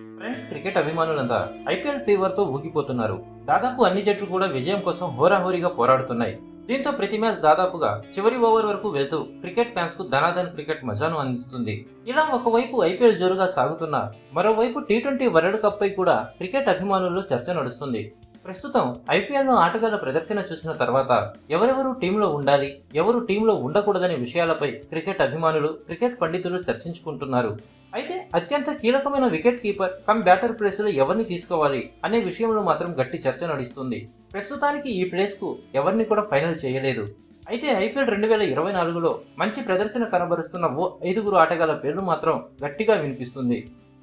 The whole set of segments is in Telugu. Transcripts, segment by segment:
ఫ్రెండ్స్ క్రికెట్ అభిమానులంతా ఐపీఎల్ ఫీవర్తో ఊగిపోతున్నారు. దాదాపు అన్ని జట్లు కూడా విజయం కోసం హోరాహోరీగా పోరాడుతున్నాయి. దీంతో ప్రతి మ్యాచ్ దాదాపుగా చివరి ఓవర్ వరకు వెళ్తూ క్రికెట్ ఫ్యాన్స్కు ధనాధన్ క్రికెట్ మజాను అందిస్తుంది. ఇలా ఒకవైపు ఐపీఎల్ జోరుగా సాగుతున్న మరోవైపు టీ ట్వంటీ వరల్డ్ కప్ పై కూడా క్రికెట్ అభిమానుల్లో చర్చ నడుస్తుంది. ప్రస్తుతం ఐపీఎల్లో ఆటగాళ్ళ ప్రదర్శన చూసిన తర్వాత ఎవరెవరు టీంలో ఉండాలి ఎవరు టీంలో ఉండకూడదనే విషయాలపై క్రికెట్ అభిమానులు క్రికెట్ పండితులు చర్చించుకుంటున్నారు. అయితే అత్యంత కీలకమైన వికెట్ కీపర్ కమ్ బ్యాటర్ ప్లేస్లో ఎవరిని తీసుకోవాలి అనే విషయంలో మాత్రం గట్టి చర్చ నడుస్తుంది. ప్రస్తుతానికి ఈ ప్లేస్కు ఎవరిని కూడా ఫైనల్ చేయలేదు. అయితే ఐపీఎల్ రెండు వేల ఇరవై నాలుగులో మంచి ప్రదర్శన కనబరుస్తున్న ఓ ఐదుగురు ఆటగాళ్ళ పేర్లు మాత్రం గట్టిగా వినిపిస్తుంది.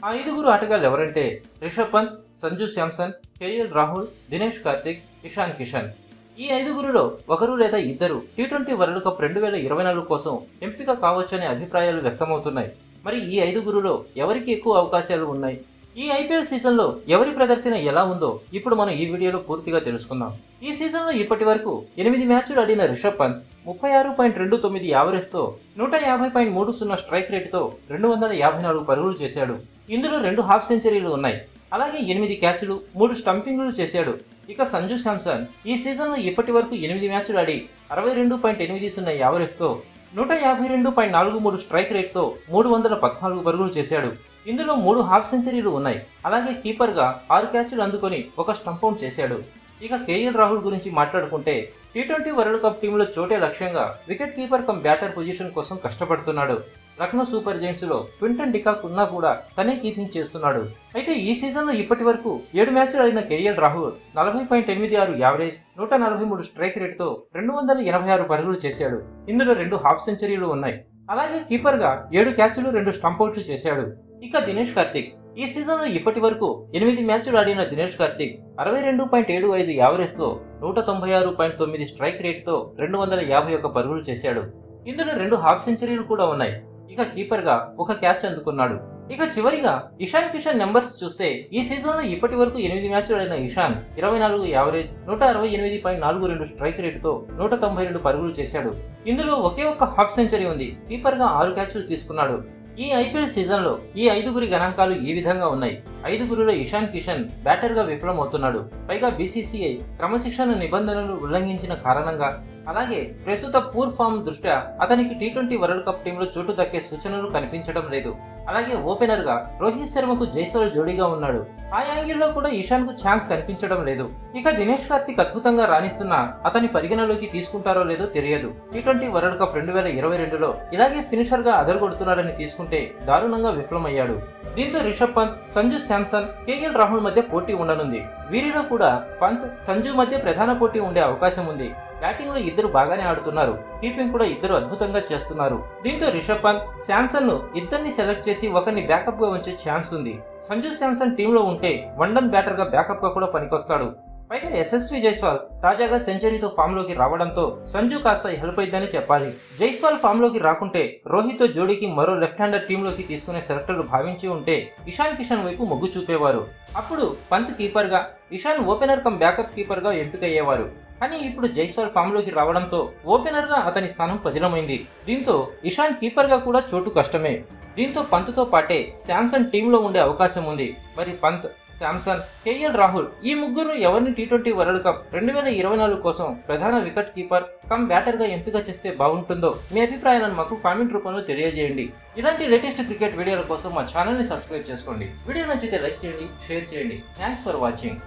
ఆ ఐదుగురు ఆటగాళ్ళు ఎవరంటే రిషబ్ పంత్ సంజు శాంసన్ కేఎల్ రాహుల్ దినేష్ కార్తిక్ ఇషాన్ కిషన్. ఈ ఐదుగురులో ఒకరు లేదా ఇద్దరు టీ ట్వంటీ వరల్డ్ కప్ రెండు వేల ఇరవై నాలుగు కోసం ఎంపిక కావచ్చనే అభిప్రాయాలు వ్యక్తమవుతున్నాయి. మరి ఈ ఐదుగురులో ఎవరికి ఎక్కువ అవకాశాలు ఉన్నాయి? ఈ ఐపీఎల్ సీజన్లో ఎవరి ప్రదర్శన ఎలా ఉందో ఇప్పుడు మనం ఈ వీడియోలో పూర్తిగా తెలుసుకుందాం. ఈ సీజన్లో ఇప్పటి వరకు ఎనిమిది మ్యాచ్లు ఆడిన రిషబ్ పంత్ ముప్పై ఆరు పాయింట్ రెండు తొమ్మిది యావరేజ్తో నూట యాభై పాయింట్ మూడు సున్నా స్ట్రైక్ రేటుతో రెండు వందల యాభై నాలుగు పరుగులు చేశాడు. ఇందులో రెండు హాఫ్ సెంచరీలు ఉన్నాయి. అలాగే ఎనిమిది క్యాచ్లు మూడు స్టంపింగ్లు చేశాడు. ఇక సంజు శాంసన్ ఈ సీజన్లో ఇప్పటి వరకు ఎనిమిది మ్యాచ్లు ఆడి అరవై రెండు పాయింట్ ఎనిమిది సున్నా యావరేజ్తో నూట యాభై రెండు పాయింట్ నాలుగు మూడు స్ట్రైక్ రేట్తో మూడు వందల పద్నాలుగు పరుగులు చేశాడు. ఇందులో మూడు హాఫ్ సెంచరీలు ఉన్నాయి. అలాగే కీపర్గా ఆరు క్యాచ్లు అందుకొని ఒక స్టంపౌట్ చేశాడు. ఇక కేఎల్ రాహుల్ గురించి మాట్లాడుకుంటే టీ ట్వంటీ వరల్డ్ కప్ టీంలో చోటే లక్ష్యంగా wicket keeper cum batter position కోసం కష్టపడుతున్నాడు. లక్నో సూపర్ జైంట్స్లో క్వింటన్ డికాక్ ఉన్నా కూడా తనే కీపింగ్ చేస్తున్నాడు. అయితే ఈ సీజన్లో ఇప్పటి వరకు ఏడు మ్యాచ్లు ఆడిన కెరియర్ రాహుల్ నలభై పాయింట్ ఎనిమిది ఆరు యావరేజ్ నూట నలభై మూడు స్ట్రైక్ రేట్తో రెండు వందల ఎనభై ఆరు పరుగులు చేశాడు. ఇందులో రెండు హాఫ్ సెంచరీలు ఉన్నాయి. అలాగే కీపర్గా ఏడు క్యాచ్లు రెండు స్టంపౌట్లు చేశాడు. ఇక దినేష్ కార్తిక్ ఈ సీజన్లో ఇప్పటి వరకు ఎనిమిది మ్యాచ్లు ఆడిన దినేష్ కార్తిక్ అరవై రెండు పాయింట్ ఏడు ఐదు యావరేజ్తో నూట తొంభై ఆరు పాయింట్ తొమ్మిది స్ట్రైక్ రేట్తో రెండు వందల యాభై ఒక్క పరుగులు చేశాడు. ఇందులో రెండు హాఫ్ సెంచరీలు కూడా ఉన్నాయి. ఇక కీపర్గా ఒక క్యాచ్ అందుకున్నాడు. ఇక చివరిగా ఇషాన్ కిషన్ నెంబర్స్ చూస్తే ఈ సీజన్లో ఇప్పటి వరకు ఎనిమిది మ్యాచ్లు ఆడిన ఇషాన్ ఇరవై నాలుగు యావరేజ్ నూట అరవై ఎనిమిది పాయింట్ నాలుగు రెండు స్ట్రైక్ రేటుతో నూట తొంభై రెండు పరుగులు చేశాడు. ఇందులో ఒకే ఒక్క హాఫ్ సెంచరీ ఉంది. కీపర్గా ఆరు క్యాచ్లు తీసుకున్నాడు. ఈ ఐపీఎల్ సీజన్లో ఈ ఐదుగురి గణాంకాలు ఈ విధంగా ఉన్నాయి. ఐదుగురిలో ఇషాన్ కిషన్ బ్యాటర్గా విఫలమవుతున్నాడు. పైగా బీసీసీఐ క్రమశిక్షణ నిబంధనలు ఉల్లంఘించిన కారణంగా అలాగే ప్రస్తుత పూర్ ఫామ్ దృష్ట్యా అతనికి టీ ట్వంటీ వరల్డ్ కప్ టీంలో చోటు దక్కే సూచనలు కనిపించడం లేదు. అలాగే ఓపెనర్గా రోహిత్ శర్మకు జైస్వాల్ జోడీగా ఉన్నాడు. ఆ యాంగిల్లో కూడా ఇషాన్కు ఛాన్స్ కనిపించడం లేదు. ఇక దినేష్ కార్తిక్ అద్భుతంగా రాణిస్తున్నా అతని పరిగణలోకి తీసుకుంటారో లేదో తెలియదు. టీ ట్వంటీ వరల్డ్ కప్ రెండు వేల ఇరవై రెండులో ఇలాగే ఫినిషర్గా అదరగొడుతున్నాడని తీసుకుంటే దారుణంగా విఫలమయ్యాడు. దీంతో రిషబ్ పంత్ సంజు శాంసన్ కేఎల్ రాహుల్ మధ్య పోటీ ఉండనుంది. వీరిలో కూడా పంత్ సంజు మధ్య ప్రధాన పోటీ ఉండే అవకాశం ఉంది. బ్యాటింగ్లో ఇద్దరు బాగానే ఆడుతున్నారు. కీపింగ్ కూడా ఇద్దరు అద్భుతంగా చేస్తున్నారు. దీంతో రిషబ్ పంత్ శాంసన్ను ఇద్దరిని సెలెక్ట్ చేసి ఒకరిని బ్యాకప్గా ఉంచే ఛాన్స్ ఉంది. సంజు శాంసన్ టీంలో ఉంటే వండన్ బ్యాటర్గా బ్యాకప్గా కూడా పనికొస్తాడు. పైగా యశస్వి జైస్వాల్ తాజాగా సెంచరీతో ఫామ్లోకి రావడంతో సంజు కాస్త హెల్ప్ అయిందని చెప్పాలి. జైస్వాల్ ఫామ్లోకి రాకుంటే రోహిత్ జోడీకి మరో లెఫ్ట్ హ్యాండర్ టీంలోకి తీసుకునే సెలెక్టర్లు భావించి ఉంటే ఇషాన్ కిషన్ వైపు మొగ్గు చూపేవారు. అప్పుడు పంత్ కీపర్గా ఇషాన్ ఓపెనర్ కమ్ బ్యాకప్ కీపర్గా ఎంపికయ్యేవారు. కానీ ఇప్పుడు జైస్వాల్ ఫామ్లోకి రావడంతో ఓపెనర్గా అతని స్థానం పదిలమైంది. దీంతో ఇషాన్ కీపర్గా కూడా చోటు కష్టమే. దీంతో పంత్తో పాటే శాంసన్ టీంలో ఉండే అవకాశం ఉంది. మరి పంత్ శాంసన్ కేఎల్ రాహుల్ ఈ ముగ్గురు ఎవరిని టీ ట్వంటీ వరల్డ్ కప్ రెండు వేల ఇరవై నాలుగు కోసం ప్రధాన వికెట్ కీపర్ కమ్ బ్యాటర్గా ఎంపిక చేస్తే బాగుంటుందో మీ అభిప్రాయాలను మాకు కామెంట్ రూపంలో తెలియజేయండి. ఇలాంటి లేటెస్ట్ క్రికెట్ వీడియోల కోసం మా ఛానల్ని సబ్స్క్రైబ్ చేసుకోండి. వీడియో నచ్చితే లైక్ చేయండి షేర్ చేయండి. Thanks for watching.